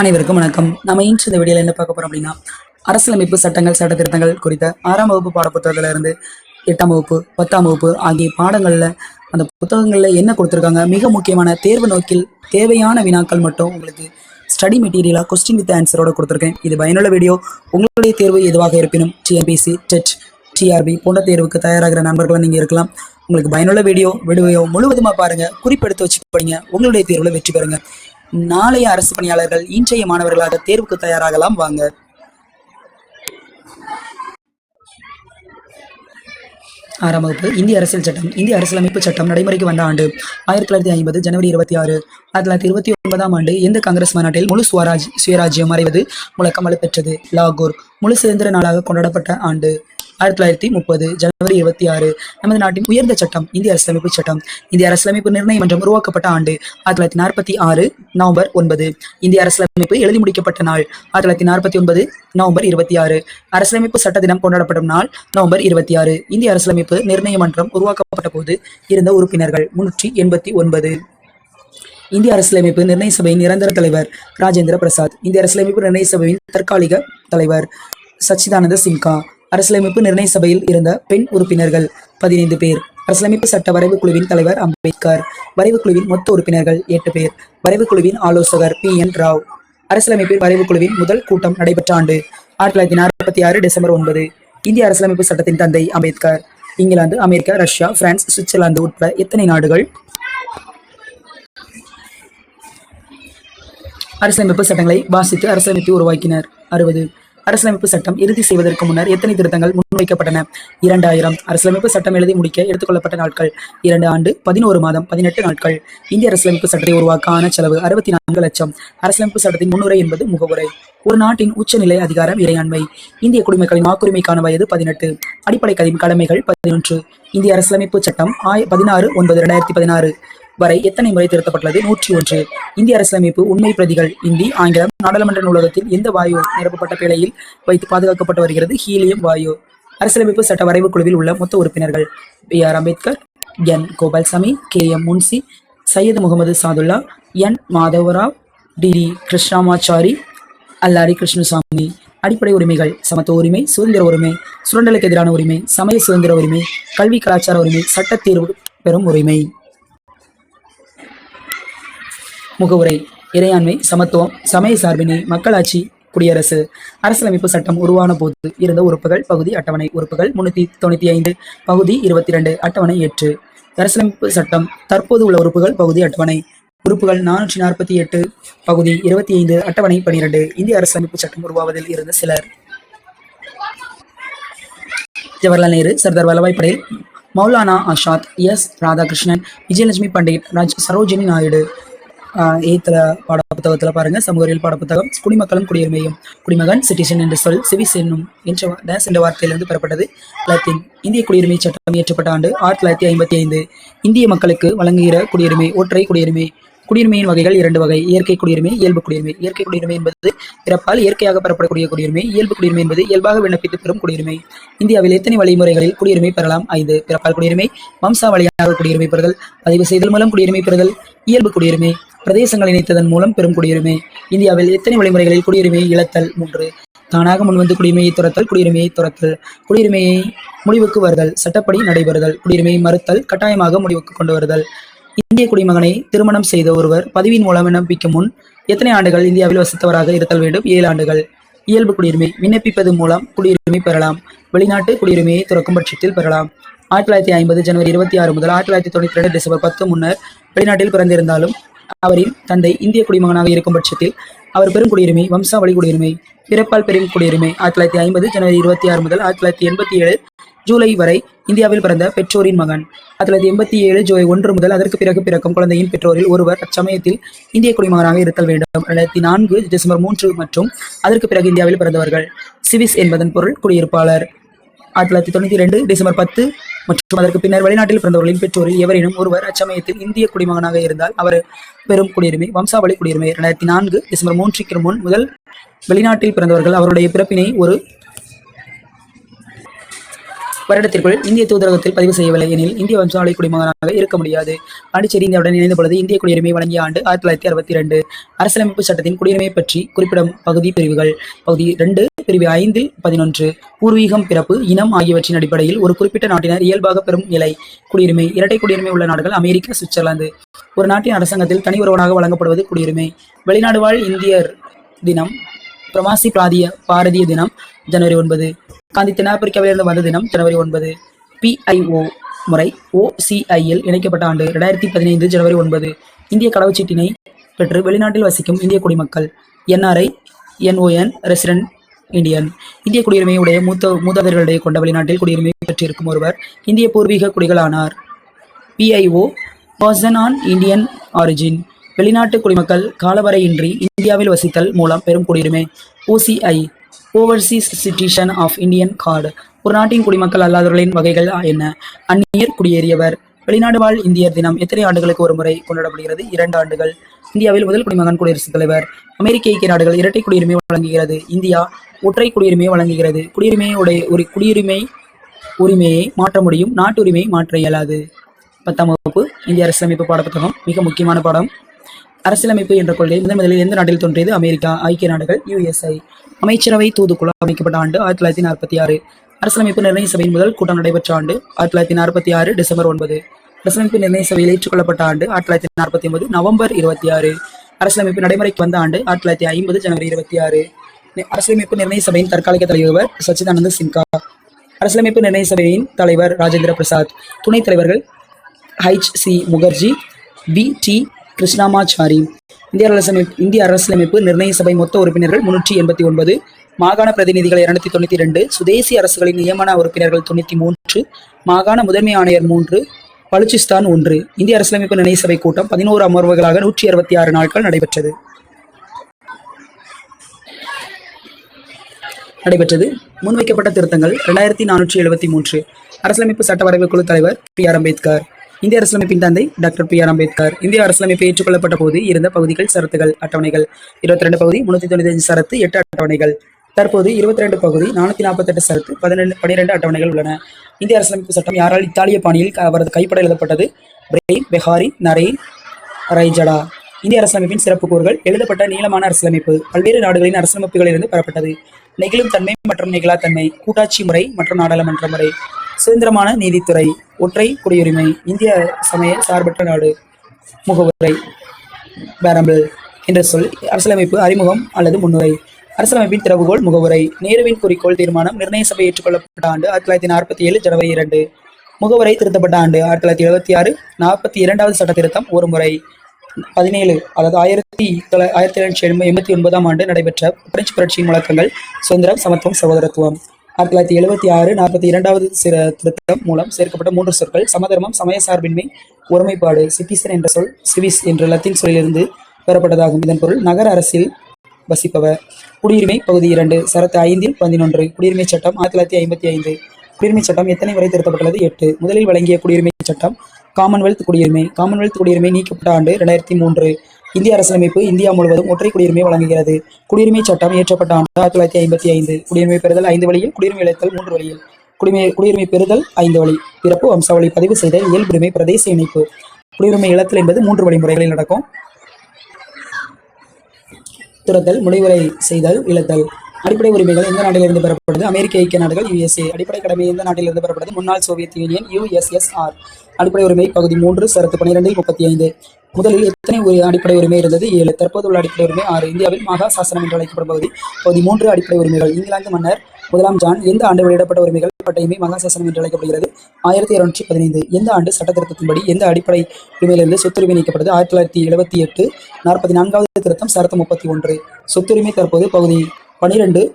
அனைவருக்கும் வணக்கம். நம்ம இன்று இந்த வீடியோவில் என்ன பார்க்க போறோம் அப்படின்னா அரசியலமைப்பு சட்டங்கள் சட்ட திருத்தங்கள் குறித்த ஆறாம் வகுப்பு பாடப்புத்தகத்துல இருந்து எட்டாம் வகுப்பு பத்தாம் வகுப்பு ஆகிய பாடங்கள்ல அந்த புத்தகங்கள்ல என்ன கொடுத்துருக்காங்க? மிக முக்கியமான தேர்வு நோக்கில் தேவையான வினாக்கள் மட்டும் உங்களுக்கு ஸ்டடி மெட்டீரியலாக கொஸ்டின் வித் ஆன்சரோட கொடுத்துருக்கேன். இது பயனுள்ள வீடியோ. உங்களுடைய தேர்வு எதுவாக இருப்பினும் டிஎன்பிசி டெட் டிஆர்பி போன்ற தேர்வுக்கு தயாராகிற நண்பர்களும் நீங்கள் இருக்கலாம். உங்களுக்கு பயனுள்ள வீடியோ வீடியோ முழுவதுமாக பாருங்கள் குறிப்பெடுத்து வச்சு படிங்க. உங்களுடைய தேர்வில் வெற்றி பெறுங்க. நாளைய அரசு பணியாளர்கள் இன்றைய மாணவர்களாக தேர்வுக்கு தயாராகலாம் வாங்க. ஆறாம் வகுப்பு இந்திய அரசியல் சட்டம் இந்திய அரசியலமைப்பு சட்டம் நடைமுறைக்கு வந்த ஆண்டு ஆயிரத்தி தொள்ளாயிரத்தி ஐம்பது ஜனவரி இருபத்தி ஆறு ஆயிரத்தி தொள்ளாயிரத்தி இருபத்தி ஒன்பதாம் ஆண்டு எந்த காங்கிரஸ் மாநாட்டில் முழு சுவராஜ் சுயராஜ்யம் அடைவது முழக்கம் வலுப்பெற்றது? லாகூர் முழு சுதந்திர நாளாக கொண்டாடப்பட்ட ஆண்டு. ஆயிரத்தி தொள்ளாயிரத்தி முப்பது ஜனவரி இருபத்தி ஆறு நமது நாட்டின் உயர்ந்த சட்டம் இந்திய அரசியலமைப்பு சட்டம். இந்திய அரசியலமைப்பு நிர்ணய மன்றம் உருவாக்கப்பட்ட ஆண்டு ஆயிரத்தி தொள்ளாயிரத்தி நாற்பத்தி ஆறு நவம்பர் ஒன்பது. இந்திய அரசியலமைப்பு எழுதி முடிக்கப்பட்ட நாள் ஆயிரத்தி தொள்ளாயிரத்தி நாற்பத்தி ஒன்பது நவம்பர் இருபத்தி ஆறு. அரசியலமைப்பு சட்ட தினம் கொண்டாடப்படும் நாள் நவம்பர் இருபத்தி ஆறு. இந்திய அரசியலமைப்பு நிர்ணய மன்றம் உருவாக்கப்பட்ட போது இருந்த உறுப்பினர்கள் முன்னூற்றி எண்பத்தி ஒன்பது. இந்திய அரசியலமைப்பு நிர்ணய சபையின் நிரந்தர தலைவர் ராஜேந்திர பிரசாத் இந்திய அரசியலமைப்பு நிர்ணய சபையின் தற்காலிக தலைவர் சச்சிதானந்த சின்கா அரசியலமைப்பு நிர்ணய சபையில் இருந்த பெண் உறுப்பினர்கள் பதினைந்து பேர். அரசியலமைப்பு சட்ட வரைவு குழுவின் தலைவர் அம்பேத்கர் வரைவு குழுவின் மொத்த உறுப்பினர்கள் எட்டு பேர். வரைவு குழுவின் ஆலோசகர் பி. என். ராவ். அரசியலமைப்பு வரைவு குழுவின் முதல் கூட்டம் நடைபெற்ற ஆண்டு ஆயிரத்தி தொள்ளாயிரத்தி நாற்பத்தி ஆறு டிசம்பர் ஒன்பது. இந்திய அரசியலமைப்பு சட்டத்தின் தந்தை Ambedkar. England America Russia France Switzerland உட்பட எத்தனை நாடுகள்? அரசியலமைப்பு சட்டங்களை வாசித்து அரசியலமைப்பை உருவாக்கினர். அறுபது. அரசியலமைப்பு சட்டம் இறுதி செய்வதற்கு முன்னர் எத்தனை திருத்தங்கள் முன்வைக்கப்பட்டன? இரண்டாயிரம். அரசியலமைப்பு சட்டம் எழுதி முடிக்க எடுத்துக்கொள்ளப்பட்ட நாட்கள். இரண்டு ஆண்டு பதினோரு மாதம் பதினெட்டு நாட்கள். இந்திய அரசியலமைப்பு சட்டத்தை உருவாக்க ஆன செலவு அறுபத்தி நான்கு லட்சம். அரசியலமைப்பு சட்டத்தின் முன்னுரை என்பது முகவுரை. ஒரு நாட்டின் உச்சநிலை அதிகாரம் இறையாண்மை. இந்திய குடிமக்களின் வாக்குரிமைக்கான வயது பதினெட்டு. அடிப்படை கடமைகள் பதினொன்று. இந்திய அரசியலமைப்பு சட்டம் ஆய பதினாறு ஒன்பது இரண்டாயிரத்தி பதினாறு. வரை எத்தனை முறை திருத்தப்பட்டுள்ளது? நூற்றி ஒன்று. இந்திய அரசியலமைப்பு உண்மை பிரதிகள் இந்தி ஆங்கிலம் நாடாளுமன்ற நூலகத்தில் எந்த வாயு நிரப்பப்பட்ட பிழையில் வைத்து பாதுகாக்கப்பட்டு வருகிறது? ஹீலியம் வாயு. அரசியலமைப்பு சட்ட வரைவு குழுவில் உள்ள மொத்த உறுப்பினர்கள் B R Ambedkar N Gopalaswami K M Munshi Syed Mohammed Saadulla N Madhavarao T T Krishnamachari Alladi Krishnaswamy. அடிப்படை உரிமைகள் சமத்துவ உரிமை சுதந்திர உரிமை சுரண்டலுக்கு எதிரான உரிமை சமய சுதந்திர உரிமை கல்வி கலாச்சார உரிமை சட்ட தேர்வு பெறும் உரிமை. முகவுரை இறையாண்மை சமத்துவம் சமய சார்பினை மக்களாட்சி குடியரசு அரசியலமைப்பு சட்டம் உருவான போது இருந்த உறுப்புகள் பகுதி அட்டவணை உறுப்புகள் முன்னூத்தி தொண்ணூத்தி ஐந்து பகுதி இருபத்தி இரண்டு அட்டவணை எட்டு. அரசியலமைப்பு சட்டம் தற்போது உள்ள உறுப்புகள் பகுதி அட்டவணை உறுப்புகள் நானூற்றி நாற்பத்தி எட்டு பகுதி இருபத்தி ஐந்து அட்டவணை பனிரெண்டு. இந்திய அரசியலமைப்பு சட்டம் உருவாவதில் இருந்த சிலர் ஜவஹர்லால் நேரு சர்தார் வல்லபாய் படேல் மௌலானா ஆஷாத் எஸ். ராதாகிருஷ்ணன் விஜயலட்சுமி பண்டிட் ராஜ் சரோஜினி நாயுடு எயித்துல பாட புத்தகத்தில் பாருங்க. சமூக பாட புத்தகம் குடிமக்களும் குடியுரிமையும் குடிமகன் சிட்டிசன் என்ற சொல் சிவிஸ் என்னும் என்ற டான்ஸ் டேஸ் என்ற வார்த்தையிலிருந்து பெறப்பட்டது. லத்தீன் இந்திய குடியுரிமை சட்டம் இயற்றப்பட்ட ஆண்டு ஆயிரத்தி தொள்ளாயிரத்தி ஐம்பத்தி ஐந்து. இந்திய மக்களுக்கு வழங்குகிற குடியுரிமை ஒற்றை குடியுரிமை. குடியுரிமையின் வகைகள் இரண்டு வகை. இயற்கை குடியுரிமை இயல்பு குடியுரிமை. இயற்கை குடியுரிமை என்பது பிறப்பால் இயற்கையாக பெறப்படக்கூடிய குடியுரிமை. இயல்பு குடியுரிமை என்பது இயல்பாக விண்ணப்பித்து பெறும் குடியுரிமை. இந்தியாவில் எத்தனை வழிமுறைகளில் குடியுரிமை பெறலாம்? ஐந்து. பிறப்பால் குடியுரிமை வம்சாவளியாக குடியுரிமை பெறுதல் பதிவு செய்தல் மூலம் குடியுரிமை பெறுதல் இயல்பு குடியுரிமை பிரதேசங்கள் இணைத்ததன் மூலம் பெறும் குடியுரிமை. இந்தியாவில் எத்தனை வழிமுறைகளில் குடியுரிமையை இழத்தல்? மூன்று. தானாக முன்வந்து குடியுரிமையை துரத்தல் குடியுரிமையை துரத்தல். குடியுரிமையை முடிவுக்கு வருதல் சட்டப்படி நடைபெறுதல். குடியுரிமையை மறுத்தல் கட்டாயமாக முடிவுக்கு கொண்டு வருதல். இந்திய குடிமகனை திருமணம் செய்த ஒருவர் பதிவின் மூலம் விண்ணப்பிக்கும் முன் எத்தனை ஆண்டுகள் இந்தியாவில் வசித்தவராக இருத்தல் வேண்டும்? ஏழு ஆண்டுகள். இயல்பு குடியுரிமை விண்ணப்பிப்பது மூலம் குடியுரிமை பெறலாம். வெளிநாட்டு குடியுரிமையை துறக்கும் பட்சத்தில் பெறலாம். ஆயிரத்தி தொள்ளாயிரத்தி ஐம்பது ஜனவரி இருபத்தி ஆறு முதல் ஆயிரத்தி தொள்ளாயிரத்தி தொண்ணூற்றி ரெண்டு டிசம்பர் பத்து முன்னர் வெளிநாட்டில் பிறந்திருந்தாலும் அவரின் தந்தை இந்திய குடிமகனாக இருக்கும் பட்சத்தில் அவர் பெரும் குடியுரிமை வம்சாவளி குடியுரிமை பிறப்பால் பெரும் குடியுரிமை ஆயிரத்தி தொள்ளாயிரத்தி ஐம்பது ஜனவரி இருபத்தி ஆறு முதல் ஆயிரத்தி தொள்ளாயிரத்தி எண்பத்தி ஏழு ஜூலை வரை இந்தியாவில் பிறந்த பெற்றோரின் மகன். ஆயிரத்தி தொள்ளாயிரத்தி எண்பத்தி ஏழு ஜூலை ஒன்று முதல் அதற்கு பிறகு பிறக்கும் குழந்தையின் பெற்றோரில் ஒருவர் அச்சமயத்தில் இந்திய குடிமகனாக இருத்தல் வேண்டும். இரண்டாயிரத்தி நான்கு டிசம்பர் மூன்று மற்றும் அதற்கு பிறகு இந்தியாவில் பிறந்தவர்கள். சிவிஸ் என்பதன் பொருள் குடியிருப்பாளர். ஆயிரத்தி தொள்ளாயிரத்தி தொண்ணூற்றி ரெண்டு டிசம்பர் பத்து மற்றும் அதற்கு பின்னர் வெளிநாட்டில் பிறந்தவர்களின் பெற்றோரில் எவரேனும் ஒருவர் அச்சமயத்தில் இந்திய குடிமகனாக இருந்தால் அவர் பெறும் குடியுரிமை வம்சாவளி குடியுரிமை. இரண்டாயிரத்தி நான்கு டிசம்பர் மூன்றுக்கு முன் முதல் வெளிநாட்டில் பிறந்தவர்கள் அவருடைய பிறப்பினை ஒரு வருடத்திற்குள் இந்திய தூதரகத்தில் பதிவு செய்யவில்லை எனில் இந்திய வம்சாவளி குடிமகனாக இருக்க முடியாது. பாண்டிச்சேரி இந்தியாவுடன் இணைந்த பொழுது இந்திய குடியுரிமை வழங்கிய ஆண்டு ஆயிரத்தி தொள்ளாயிரத்தி அறுபத்தி ரெண்டு அரசியலமைப்பு சட்டத்தின் குடியுரிமை பற்றி குறிப்பிடும் பகுதி பிரிவுகள். பகுதி ரெண்டு பிரிவு ஐந்து பதினொன்று. பூர்வீகம் பிறப்பு இனம் ஆகியவற்றின் அடிப்படையில் ஒரு குறிப்பிட்ட நாட்டினர் இயல்பாக பெறும் நிலை. குடியுரிமை இரட்டை குடியுரிமை உள்ள நாடுகள் அமெரிக்கா சுவிட்சர்லாந்து. ஒரு நாட்டின் அரசாங்கத்தில் தனி ஒருவனாக வழங்கப்படுவது குடியுரிமை. வெளிநாடு வாழ் இந்தியர் தினம் பிரவாசி பிராதிய பாரதிய தினம் ஜனவரி ஒன்பது. காந்தி தென்னாப்பிரிக்காவிலிருந்து வந்த தினம் ஜனவரி ஒன்பது பிஐஓ முறை ஓசிஐயில் இணைக்கப்பட்ட ஆண்டு ரெண்டாயிரத்தி பதினைந்து ஜனவரி ஒன்பது. இந்திய கடவுச்சீட்டினை பெற்று வெளிநாட்டில் வசிக்கும் இந்திய குடிமக்கள் என்ஆர்ஐ என்ஓஎன் ரெசிடென்ட் இந்தியன் இந்திய குடியுரிமையுடைய மூத்த மூதாதையர்களிடையே கொண்ட வெளிநாட்டில் குடியுரிமை பெற்றிருக்கும் ஒருவர் இந்திய பூர்வீக குடிகளானார். PIO person on Indian origin வெளிநாட்டு குடிமக்கள் காலவரையின்றி இந்தியாவில் வசித்தல் மூலம் பெறும் குடியுரிமை. OCI overseas citizen of Indian card ஒரு நாட்டின் குடிமக்கள் அல்லாதவர்களின் வகைகள் என்ன? அந்நியர் குடியேறியவர். வெளிநாடு வாழ் இந்தியர் தினம் எத்தனை ஆண்டுகளுக்கு ஒரு முறை கொண்டாடப்படுகிறது? இரண்டு ஆண்டுகள். இந்தியாவில் முதல் குடிமகன் குடியரசுத் தலைவர். அமெரிக்க ஐக்கிய நாடுகள் இரட்டை குடியுரிமை வழங்குகிறது. இந்தியா ஒற்றை குடியுரிமையை வழங்குகிறது. குடியுரிமையுடைய ஒரு குடியுரிமை உரிமையை மாற்ற முடியும். நாட்டு உரிமையை மாற்ற இயலாது. பத்தாம் வகுப்பு. இந்திய அரசியலமைப்பு பாடப்புத்தகம். மிக முக்கியமான பாடம். அரசியலமைப்பு என்ற கொள்கை முதன் முதலில் எந்த நாட்டில் தோன்றியது? அமெரிக்கா ஐக்கிய நாடுகள் யுஎஸ்ஐ அமைச்சரவை தூதுக்குழு அமைக்கப்பட்ட ஆண்டு ஆயிரத்தி தொள்ளாயிரத்தி நாற்பத்தி ஆறு. அரசியலமைப்பு நிர்ணய சபையின் முதல் கூட்டம் நடைபெற்ற ஆண்டு ஆயிரத்தி தொள்ளாயிரத்தி நாற்பத்தி ஆறு டிசம்பர் ஒன்பது. அரசியலமைப்பு நிர்ணய சபையில் ஏற்றுக்கொள்ளப்பட்ட ஆண்டு ஆயிரத்தி தொள்ளாயிரத்தி நாற்பத்தி ஒன்பது நவம்பர் இருபத்தி ஆறு. அரசியலமைப்பு நடைமுறைக்கு வந்த ஆண்டு ஆயிரத்தி தொள்ளாயிரத்தி ஐம்பது ஜனவரி இருபத்தி ஆறு. அரசியலமைப்பு நிர்ணய சபையின் தற்காலிக தலைவர் சச்சிதானந்த சின்கா அரசியலமைப்பு நிர்ணய சபையின் தலைவர் ராஜேந்திர பிரசாத். துணைத் தலைவர்கள் H C Mukherjee P T Krishnamachari. இந்திய அரசமைப்பு இந்திய அரசியலமைப்பு நிர்ணய சபை மொத்த உறுப்பினர்கள் முன்னூற்றி எண்பத்தி ஒன்பது மாகாண பிரதிநிதிகள் இருநூத்தி தொண்ணூற்றி ரெண்டு சுதேசி அரசுகளின் நியமன உறுப்பினர்கள் தொண்ணூற்றி மூன்று மாகாண முதன்மை ஆணையர் மூன்று பலுச்சிஸ்தான் ஒன்று. இந்திய அரசியலமைப்பு நிர்ணய சபை கூட்டம் பதினோரு அமர்வுகளாக நூற்றி அறுபத்தி ஆறு நாட்கள் நடைபெற்றது. நடைபெற்றது. முன்வைக்கப்பட்ட திருத்தங்கள் இரண்டாயிரத்தி நானூற்றி எழுபத்தி மூன்று. அரசியலமைப்பு சட்ட வரைவு குழு தலைவர் பி. ஆர். அம்பேத்கர். இந்திய அரசியலமைப்பின் தந்தை டாக்டர் பி ஆர் அம்பேத்கர். இந்திய அரசியலமைப்பு ஏற்றுக்கொள்ளப்பட்ட போது இருந்த பகுதிகள் சரத்துகள் அட்டவணைகள். இருபத்தி ரெண்டு பகுதி முன்னூத்தி தொண்ணூத்தி அஞ்சு சரத்து எட்டு அட்டவணைகள். தற்போது இருபத்தி ரெண்டு பகுதி நானூத்தி நாற்பத்தெட்டு சரத்து பதினெண்டு பனிரெண்டு அட்டவணைகள் உள்ளன. இந்திய அரசியலமைப்பு சட்டம் யாரால் இத்தாலிய பாணியில் அவரது கைப்பட எழுதப்பட்டது? பிரெயின் பெஹாரி நரேன் ரைஜடா. இந்திய அரசியலமைப்பின் சிறப்பு கூறுகள் எழுதப்பட்ட நீளமான அரசியலமைப்பு பல்வேறு நாடுகளின் அரசியலமைப்புகளிலிருந்து பெறப்பட்டது. நெகிழும் தன்மை மற்றும் நெகிழாத்தன்மை கூட்டாட்சி முறை மற்றும் நாடாளுமன்ற முறை. சுதந்திரமான நீதித்துறை ஒற்றை குடியுரிமை இந்திய சமய சார்பற்ற நாடு முகவுரை பேரம்பிள் என்ற சொல் அரசியலமைப்பு அறிமுகம் அல்லது முன்னுரை. அரசியலமைப்பின் திறவுகோள் முகவுரை. நேருவின் குறிக்கோள் தீர்மானம் நிர்ணய சபை ஏற்றுக்கொள்ளப்பட்ட ஆண்டு ஆயிரத்தி தொள்ளாயிரத்தி நாற்பத்தி ஏழு ஜனவரி இரண்டு. முகவரை திருத்தப்பட்ட ஆண்டு ஆயிரத்தி தொள்ளாயிரத்தி எழுபத்தி ஆறு நாற்பத்தி இரண்டாவது சட்ட திருத்தம் ஒரு முறை. பதினேழு அதாவது ஆயிரத்தி தொள்ளா- ஆயிரத்தி தொள்ளாயிரத்தி எண்பத்தி ஒன்பதாம் ஆண்டு நடைபெற்ற பிரெஞ்சு புரட்சியின் முழக்கங்கள் சுதந்திரம் சமத்துவம் சகோதரத்துவம். ஆயிரத்தி தொள்ளாயிரத்தி எழுபத்தி ஆறு நாற்பத்தி இரண்டாவது சிற திருத்தம் மூலம் சேர்க்கப்பட்ட மூன்று சொற்கள் சமதர்மம் சமய சார்பின்மை ஒருமைப்பாடு சிட்டிசன் என்ற சொல் சிவிஸ் என்ற லத்தீன் சொல்லிலிருந்து பெறப்பட்டதாகும். இதன் பொருள் நகர அரசில் வசிப்பவர். குடியுரிமை பகுதி இரண்டு சரத்து ஐந்தில் பதினொன்று குடியுரிமை சட்டம் ஆயிரத்தி தொள்ளாயிரத்தி ஐம்பத்தி ஐந்து. குடியுரிமை சட்டம் எத்தனை முறை திருத்தப்பட்டுள்ளது? எட்டு. முதலில் வழங்கிய குடியுரிமை சட்டம் காமன்வெல்த் குடியுரிமை. காமன்வெல்த் குடியுரிமை நீக்கப்பட்ட ஆண்டு இரண்டாயிரத்தி மூன்று. இந்திய அரசியலமைப்பு இந்தியா முழுவதும் ஒற்றை குடியுரிமை வழங்குகிறது. குடியுரிமை சட்டம் இயற்றப்பட்ட ஆண்டு ஆயிரத்தி தொள்ளாயிரத்தி ஐம்பத்தி ஐந்து. குடியுரிமை பெறுதல் ஐந்து வழியில் குடியுரிமை இழைத்தல் மூன்று வழியில். குடிமை குடியுரிமை பெறுதல் ஐந்து வழி. பிறப்பு வம்சாவளி பதிவு செய்த இயல்புரிமை பிரதேச இணைப்பு. குடியுரிமை இழத்தல் என்பது மூன்று வழிமுறைகளில் நடக்கும். துரத்தல் முடிவுரை செய்தல் இழத்தல். அடிப்படை உரிமைகள் எந்த நாட்டிலிருந்து பெறப்படுது? அமெரிக்க ஐக்கிய நாடுகள் யுஎஸ்ஏ. அடிப்படை கடமை எந்த நாட்டிலிருந்து பெறப்படுது? முன்னாள் சோவியத் யூனியன் யுஎஸ்எஸ்ஆர். அடிப்படை உரிமை பகுதி மூன்று சரத்து பனிரெண்டில் முப்பத்தி ஐந்து முதலில் எத்தனை உரி- அடிப்படை உரிமை இருந்தது? ஏழு. தற்போது உள்ள அடிப்படை உரிமை ஆறு. இந்தியாவில் மகா சாசனம் என்று அழைக்கப்படும் பகுதி பகுதி மூன்று அடிப்படை உரிமைகள். இங்கிலாந்து மன்னர் முதலாம் ஜான் எந்த ஆண்டு வெளியிடப்பட்ட உரிமைகள்? பட்டையுமே மகாசாசனம் என்று அழைக்கப்படுகிறது. ஆயிரத்தி இருநூற்றி பதினைந்து. எந்த ஆண்டு சட்ட திருத்தத்தின்படி எந்த அடிப்படை உரிமையிலிருந்து சொத்துரிமை நீக்கப்பட்டது? ஆயிரத்தி தொள்ளாயிரத்தி எழுபத்தி எட்டு நாற்பத்தி நான்காவது திருத்தம் சரத்து முப்பத்தி ஒன்று. சொத்துரிமை தற்போது பகுதி பனிரெண்டு.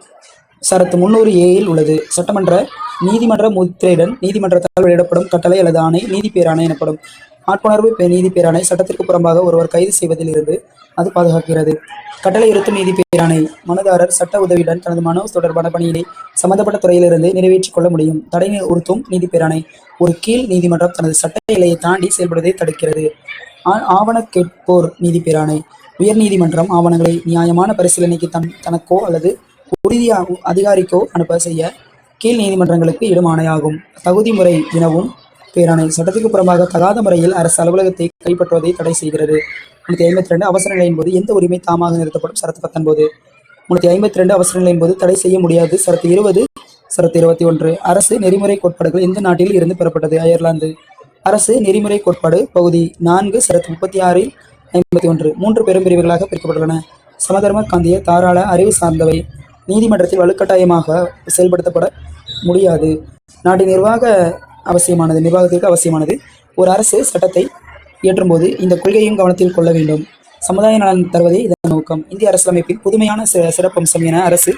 சரத்து முன்னூறு ஏயில் உள்ளது. சட்டமன்ற நீதிமன்ற முத்திரையுடன் நீதிமன்றத்தால் வெளியிடப்படும் கட்டளை அல்லது ஆணை நீதி பேராணை எனப்படும். ஆட்புணர்வு பே- நீதி பேராணை சட்டத்திற்கு புறம்பாக ஒருவர் கைது செய்வதில் இருந்து அது பாதுகாக்கிறது. கட்டளை இருத்தும் நீதி பேராணை. மனுதாரர் சட்ட உதவியுடன் தனது மனு தொடர்பான பணியினை சம்பந்தப்பட்ட துறையிலிருந்து நிறைவேற்றிக் கொள்ள முடியும். தடை உறுத்தும் நீதி பேராணை. ஒரு கீழ் நீதிமன்றம் தனது சட்ட எல்லையை தாண்டி செயல்படுவதை தடுக்கிறது. ஆவண கேட்போர் நீதி பேராணை உயர் நீதிமன்றம் ஆவணங்களை நியாயமான பரிசீலனைக்கு தன் தனக்கோ அல்லது உறுதி அதிகாரிக்கோ அனுப்ப செய்ய கீழ் நீதிமன்றங்களுக்கு இடும் ஆணையாகும். தகுதி முறை எனவும் பேராணை சட்டத்துக்கு புறம்பாக தகாத முறையில் அரசு அலுவலகத்தை கைப்பற்றுவதை தடை செய்கிறது. முன்னூற்றி ஐம்பத்தி ரெண்டு அவசர நிலையின் போது எந்த உரிமை தாமாக நிறுத்தப்படும்? சரத்து பத்தொன்பது. முன்னூற்றி ஐம்பத்தி ரெண்டு அவசர நிலையின் போது தடை செய்ய முடியாது. சரத்து இருபது சரத்து இருபத்தி ஒன்று. அரசு நெறிமுறை கோட்பாடுகள் எந்த நாட்டில் இருந்து பெறப்பட்டது? அயர்லாந்து. அரசு நெறிமுறை கோட்பாடு பகுதி நான்கு சரத் முப்பத்தி ஆறில் ஐம்பத்தி ஒன்று மூன்று பெரும் பிரிவுகளாக பிரிக்கப்பட்டுள்ளன. சமதர்ம காந்திய தாராள அறிவு சார்ந்தவை. நீதிமன்றத்தில் வலுக்கட்டாயமாக செயல்படுத்தப்பட முடியாது. நாட்டின் நிர்வாக அவசியமானது நிர்வாகத்திற்கு அவசியமானது. ஒரு அரசு சட்டத்தை இயற்றும்போது இந்த கொள்கையும் கவனத்தில் கொள்ள வேண்டும். சமுதாய நலன் தருவதே இதன் நோக்கம். இந்திய அரசியலமைப்பின் புதுமையான சி- சிறப்பம்சம் என அரசு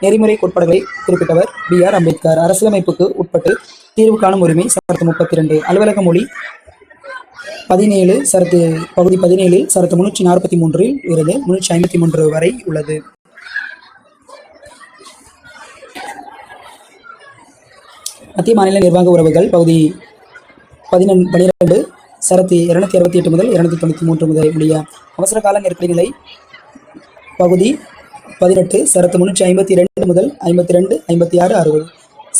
நெறிமுறை கோட்பாடுகளை குறிப்பிட்டவர் பி. ஆர். அம்பேத்கர். அரசியலமைப்புக்கு உட்பட்டு தீர்வு காணும் உரிமை சரத்து முப்பத்தி ரெண்டு அலுவலக மொழி பதினேழு சரத்து பகுதி பதினேழில் சரத்து முன்னூற்றி நாற்பத்தி மூன்றில் இருந்து முன்னூற்றி ஐம்பத்தி மூன்று வரை உள்ளது. மத்திய மாநில நிர்வாக உறவுகள் பகுதி பதினெண் பனிரெண்டு சரத்து இருநூத்தி அறுபத்தி எட்டு முதல் இருநூத்தி தொண்ணூற்றி மூன்று முதல் உடைய அவசர கால நெருக்கடி நிலை பகுதி பதினெட்டு சரத்து முன்னூற்றி ஐம்பத்தி ரெண்டு முதல் ஐம்பத்தி ரெண்டு ஐம்பத்தி ஆறு அறுபது.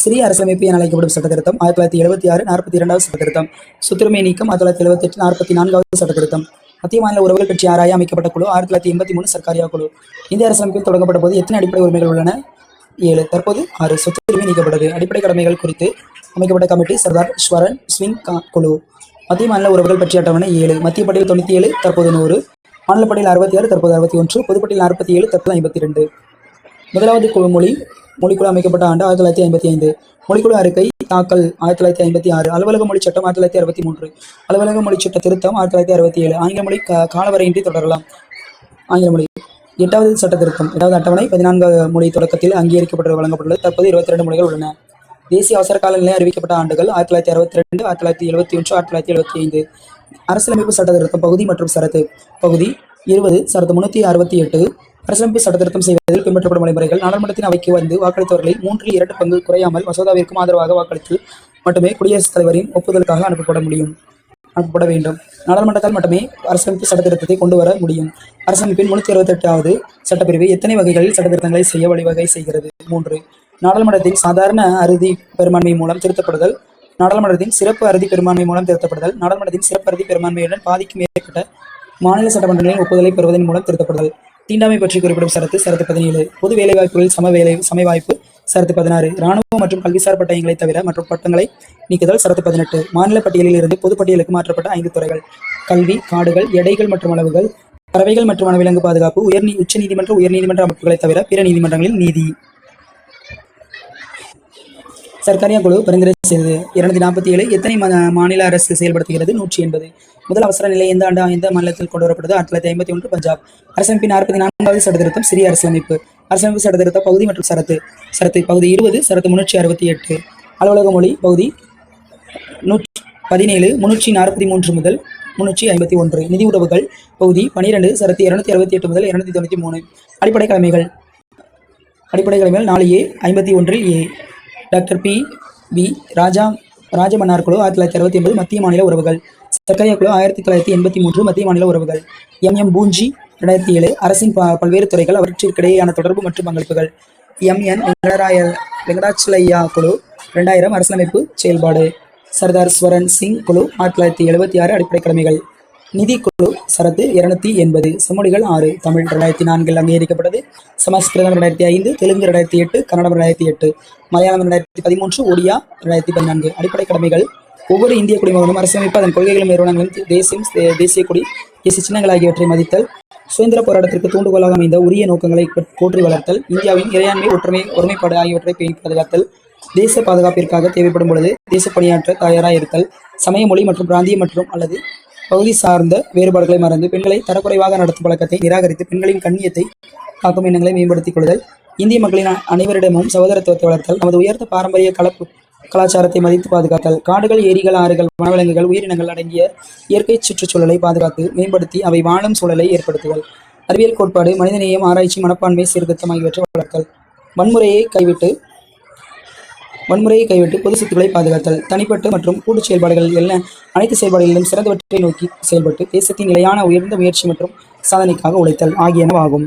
சிறிய அரசமைப்பு என அழைக்கப்படும் சட்ட திருத்தம் ஆயிரத்தி தொள்ளாயிரத்தி எழுபத்தி ஆறு நாற்பத்தி இரண்டாவது சட்டத்திருத்தம். சுத்திரமை நீக்கம் ஆயிரத்தி தொள்ளாயிரத்தி எழுபத்தி எட்டு நாற்பத்தி நான்காவது சட்ட திருத்தம் மத்திய மாநில உறவுகள் கட்சி ஆராய அமைக்கப்பட்ட குழு ஆயிரத்தி தொள்ளாயிரத்தி எண்பத்தி மூணு சர்க்காரியா குழு. இந்திய அரசமைப்பில் தொடங்கப்பட்ட போது எத்தனை அடிப்படை உரிமைகள் உள்ளன? ஏழு. தற்போது ஆறு. சொத்துரிமை நீக்கப்பட்டது அடிப்படை கடமைகள் குறித்து அமைக்கப்பட்ட கமிட்டி சர்தார் ஸ்வரன் ஸ்விங் குழு. மத்திய மாநில உறவுகள் பற்றிய அட்டவணை ஏழு. மத்திய பட்டியல் தொண்ணூற்றி ஏழு தற்போது நூறு. மாநில பட்டியல் அறுபத்தி ஆறு தற்போது அறுபத்தி ஒன்று. பொதுப்பட்டியல் நாற்பத்தி ஏழு தற்போது ஐம்பத்தி ரெண்டு. முதலாவது குழு மொழி மொழிக்குழு அமைக்கப்பட்ட ஆண்டு ஆயிரத்தி தொள்ளாயிரத்தி ஐம்பத்தி ஐந்து. மொழிக்குழு அறிக்கை தாக்கல் ஆயிரத்தி தொள்ளாயிரத்தி ஐம்பத்தி ஆறு. அலுவலக மொழி சட்டம் ஆயிரத்தி தொள்ளாயிரத்தி அறுபத்தி மூன்று. அலுவலக மொழி சட்ட திருத்தம் ஆயிரத்தி தொள்ளாயிரத்தி அறுபத்தி ஏழு. ஆங்கில மொழி காலவரையின்றி தொடரலாம். ஆங்கில மொழி. எட்டாவது சட்ட திருத்தம் எட்டாவது அட்டவணை பதினான்காவது மொழி தொடக்கத்தில் அங்கீகரிக்கப்பட்டு வழங்கப்பட்டுள்ளது. தற்போது இருபத்தி ரெண்டு மொழிகள் உள்ளன. தேசிய அவசர கால நிலை அறிவிக்கப்பட்ட ஆண்டுகள் ஆயிரத்தி தொள்ளாயிரத்தி அறுபத்தி ரெண்டு ஆயிரத்தி தொள்ளாயிரத்தி எழுபத்தி ஒன்று ஆயிரத்தி தொள்ளாயிரத்தி எழுபத்தி ஐந்து. அரசியலமைப்பு சட்ட திருத்தம் பகுதி மற்றும் சரத்து. பகுதி இருபது சரத்து முன்னூற்றி அறுபத்தி எட்டு அரசமைப்பு சட்டத்திருத்தம் செய்வதில் பின்பற்றப்படும் வழிமுறைகள் நாடாளுமன்றத்தின் அவைக்கு வந்து வாக்களித்தவர்களை மூன்றில் இரண்டு பங்கு குறையாமல் மசோதாவிற்கும் ஆதரவாக வாக்களித்து மட்டுமே குடியரசுத் தலைவரின் ஒப்புதலுக்காக அனுப்பப்பட முடியும் அனுப்பப்பட வேண்டும். நாடாளுமன்றத்தால் மட்டுமே அரசமைப்பு சட்டத்திருத்தத்தை கொண்டு வர முடியும். அரசமைப்பின் முன்னூத்தி அறுபத்தெட்டாவது சட்டப்பிரிவு எத்தனை வகைகளில் சட்ட திருத்தங்களை செய்ய வழிவகை செய்கிறது? மூன்று. நாடாளுமன்றத்தின் சாதாரண அறுதி பெரும்பான்மை மூலம் திருத்தப்படுதல். நாடாளுமன்றத்தின் சிறப்பு அறுதி பெரும்பான்மை மூலம் திருத்தப்படுதல். நாடாளுமன்றத்தின் சிறப்பு அறுதி பெரும்பான்மையுடன் பாதிக்கும் மேற்பட்ட மாநில சட்டமன்றங்களின் ஒப்புதலை பெறுவதன் மூலம் திருத்தப்படுதல். தீண்டாமை பற்றி குறிப்பிடும் சரத்து சரத்து பதினேழு. பொது வேலைவாய்ப்புகளில் சம வேலை சம வாய்ப்பு சரத்து பதினாறு. ராணுவம் மற்றும் கல்விசார் பட்டயங்களை தவிர மற்றும் பட்டங்களை நீக்குதல் சரத்து பதினெட்டு. மாநில பட்டியலில் இருந்து பொதுப்பட்டியலுக்கு மாற்றப்பட்ட ஐந்து துறைகள். கல்வி காடுகள் எடைகள் மற்றும் அளவுகள் பறவைகள் மற்றும் வனவிலங்கு பாதுகாப்பு உயர் உச்ச நீதிமன்ற உயர்நீதிமன்ற அமைப்புகளை தவிர பிற நீதிமன்றங்களில் நீதி. சர்க்காரியா குழு பரிந்துரை செய்தது. இருநூத்தி நாற்பத்தி ஏழு எத்தனை மாநில அரசு செயல்படுத்துகிறது? நூற்றி எண்பது. முதல் அவசர நிலை எந்த ஆண்டு எந்த மாநிலத்தில் கொண்டு வரப்பட்டது ஆயிரத்தி தொள்ளாயிரத்தி ஐம்பத்தி ஒன்று பஞ்சாப். அரசமைப்பின் நாற்பத்தி நான்காவது சட்ட சிறிய அரசமைப்பு. அரசமைப்பு சட்ட பகுதி மற்றும் சரத்து. சரத்து பகுதி இருபது சரத்து முன்னூற்றி அறுபத்தி எட்டு. அலுவலக மொழி பகுதி நூற்றி பதினேழு முன்னூற்றி நாற்பத்தி மூன்று முதல் முன்னூற்றி ஐம்பத்தி ஒன்று. நிதி உறவுகள் பகுதி பனிரெண்டு சரத்து இருநூத்தி அறுபத்தி எட்டு முதல் இருநூத்தி தொண்ணூற்றி மூணு. அடிப்படை கடமைகள். அடிப்படை கடமைகள் நாலு ஏ ஐம்பத்தி ஒன்றில் A. Doctor P. V Raja Rajamannar குழு ஆயிரத்தி தொள்ளாயிரத்தி அறுபத்தி ஒன்பது மத்திய மாநில உறவுகள். சர்க்கரையா குழு ஆயிரத்தி தொள்ளாயிரத்தி எண்பத்தி மூன்று மத்திய மாநில உறவுகள். எம். எம். பூஞ்சி ரெண்டாயிரத்தி ஏழு அரசின் ப- பல்வேறு துறைகள் அவற்றிற்கிடையேயான தொடர்பு மற்றும் பங்களிப்புகள். எம். என். வெங்கடராய வெங்கடாச்சலையா குழு ரெண்டாயிரம் அரசியலமைப்பு செயல்பாடு. சர்தார் ஸ்வரன் சிங் குழு ஆயிரத்தி தொள்ளாயிரத்தி எழுபத்தி ஆறு அடிப்படை கடமைகள். நிதி குழு சரத்து இருநூத்தி எண்பது செம்மொழிகள் ஆறு தமிழ் ரெண்டாயிரத்தி நான்கில் அங்கீகரிக்கப்பட்டது. சமஸ்கிருதம் ரெண்டாயிரத்தி ஐந்து தெலுங்கு ரெண்டாயிரத்தி எட்டு கன்னடம் ரெண்டாயிரத்தி எட்டு மலையாளம் ரெண்டாயிரத்தி பதிமூன்று ஒடியா ரெண்டாயிரத்தி பதினான்கு. அடிப்படை கடமைகள். ஒவ்வொரு இந்திய குடிமகனும் அரசமைப்பு அதன் கொள்கைகளும் நிறுவனங்களும் தேசியம் தேசிய கொடி தேசிய சின்னங்கள் ஆகியவற்றை மதித்தல் சுதந்திர போராட்டத்திற்கு தூண்டுகோலாக அமைந்த உரிய நோக்கங்களை போற்றி வளர்த்தல் இந்தியாவின் இறையாண்மை ஒற்றுமை ஒருமைப்பாடு ஆகியவற்றை பேணி பாதுகாத்தல் தேச பாதுகாப்பிற்காக தேவைப்படும் பொழுது தேச பணியாற்ற தயாராக இருத்தல் சமய மொழி மற்றும் பிராந்திய மற்றும் அல்லது பகுதி சார்ந்த வேறுபாடுகளை மறந்து பெண்களை தரக்குறைவாக நடத்தும் பழக்கத்தை நிராகரித்து பெண்களின் கண்ணியத்தை காக்கும் எண்ணங்களை மேம்படுத்திக் கொள்ளுதல். இந்திய மக்களின் அனைவரிடமும் சகோதரத்துவத்தை வளர்த்தல் நமது உயர்ந்த பாரம்பரிய கலப்பு கலாச்சாரத்தை மதித்து பாதுகாத்தல் காடுகள் ஏரிகள் ஆறுகள் வனவிலங்குகள் உயிரினங்கள் அடங்கிய இயற்கை சுற்றுச்சூழலை பாதுகாத்து மேம்படுத்தி அவை வாழும் சூழலை ஏற்படுத்துதல். அறிவியல் கோட்பாடு மனிதநேயம் ஆராய்ச்சி மனப்பான்மை சீர்திருத்தம் ஆகியவற்றை வளர்த்தல். வன்முறையை கைவிட்டு வன்முறையை கைவிட்டு பொது சொத்துக்களை பாதுகாத்தல் தனிப்பட்ட மற்றும் கூட்டு செயல்பாடுகள் எல்லாம் அனைத்து செயல்பாடுகளிலும் சிறந்தவற்றை நோக்கி செயல்பட்டு தேசத்தின் நிலையான உயர்ந்த முயற்சி மற்றும் சாதனைக்காக உழைத்தல் ஆகியனவாகும்.